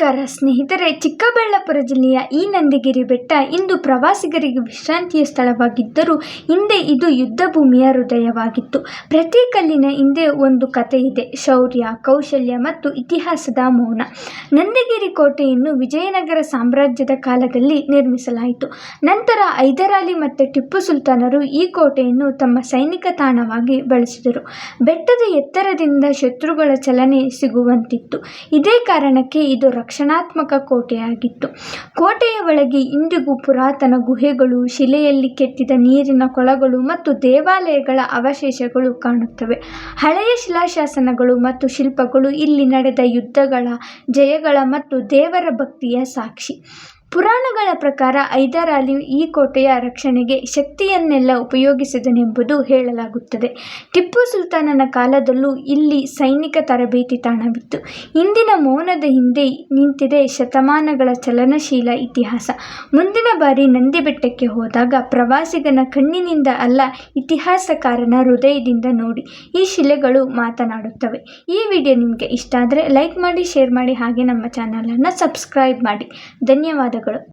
ನಮಸ್ಕಾರ, ಸ್ನೇಹಿತರೆ. ಚಿಕ್ಕಬಳ್ಳಾಪುರ ಜಿಲ್ಲೆಯ ಈ ನಂದಿಗಿರಿ ಬೆಟ್ಟ ಇಂದು ಪ್ರವಾಸಿಗರಿಗೆ ವಿಶ್ರಾಂತಿಯ ಸ್ಥಳವಾಗಿದ್ದರೂ ಹಿಂದೆ ಇದು ಯುದ್ಧ ಭೂಮಿಯ ಹೃದಯವಾಗಿತ್ತು. ಪ್ರತಿ ಕಲ್ಲಿನ ಹಿಂದೆ ಒಂದು ಕಥೆ ಇದೆ. ಶೌರ್ಯ, ಕೌಶಲ್ಯ ಮತ್ತು ಇತಿಹಾಸದ ಮೌನ. ನಂದಿಗಿರಿ ಕೋಟೆಯನ್ನು ವಿಜಯನಗರ ಸಾಮ್ರಾಜ್ಯದ ಕಾಲದಲ್ಲಿ ನಿರ್ಮಿಸಲಾಯಿತು. ನಂತರ ಹೈದರಾಲಿ ಮತ್ತು ಟಿಪ್ಪು ಸುಲ್ತಾನರು ಈ ಕೋಟೆಯನ್ನು ತಮ್ಮ ಸೈನಿಕ ತಾಣವಾಗಿ ಬಳಸಿದರು. ಬೆಟ್ಟದ ಎತ್ತರದಿಂದ ಶತ್ರುಗಳ ಚಲನೆ ಸಿಗುವಂತಿತ್ತು. ಇದೇ ಕಾರಣಕ್ಕೆ ಇದು ರಕ್ಷಣಾತ್ಮಕ ಕೋಟೆಯಾಗಿತ್ತು. ಕೋಟೆಯ ಒಳಗೆ ಇಂದಿಗೂ ಪುರಾತನ ಗುಹೆಗಳು, ಶಿಲೆಯಲ್ಲಿ ಕೆತ್ತಿದ ನೀರಿನ ಕೊಳಗಳು ಮತ್ತು ದೇವಾಲಯಗಳ ಅವಶೇಷಗಳು ಕಾಣುತ್ತವೆ. ಹಳೆಯ ಶಿಲಾಶಾಸನಗಳು ಮತ್ತು ಶಿಲ್ಪಗಳು ಇಲ್ಲಿ ನಡೆದ ಯುದ್ಧಗಳ, ಜಯಗಳ ಮತ್ತು ದೇವರ ಭಕ್ತಿಯ ಸಾಕ್ಷಿ. ಪುರಾಣಗಳ ಪ್ರಕಾರ ಹೈದರಾಲಿ ಈ ಕೋಟೆಯ ರಕ್ಷಣೆಗೆ ಶಕ್ತಿಯನ್ನೆಲ್ಲ ಉಪಯೋಗಿಸಿದನೆಂಬುದು ಹೇಳಲಾಗುತ್ತದೆ. ಟಿಪ್ಪು ಸುಲ್ತಾನನ ಕಾಲದಲ್ಲೂ ಇಲ್ಲಿ ಸೈನಿಕ ತರಬೇತಿ ತಾಣವಿತ್ತು. ಇಂದಿನ ಮೌನದ ಹಿಂದೆ ನಿಂತಿದೆ ಶತಮಾನಗಳ ಚಲನಶೀಲ ಇತಿಹಾಸ. ಮುಂದಿನ ಬಾರಿ ನಂದಿ ಬೆಟ್ಟಕ್ಕೆ ಹೋದಾಗ ಪ್ರವಾಸಿಗನ ಕಣ್ಣಿನಿಂದ ಅಲ್ಲ, ಇತಿಹಾಸಕಾರನ ಹೃದಯದಿಂದ ನೋಡಿ ಈ ಶಿಲೆಗಳು ಮಾತನಾಡುತ್ತವೆ. ಈ ವಿಡಿಯೋ ನಿಮಗೆ ಇಷ್ಟ ಆದರೆ ಲೈಕ್ ಮಾಡಿ, ಶೇರ್ ಮಾಡಿ, ಹಾಗೆ ನಮ್ಮ ಚಾನಲನ್ನು ಸಬ್ಸ್ಕ್ರೈಬ್ ಮಾಡಿ. ಧನ್ಯವಾದಗಳು. माझ्याकडं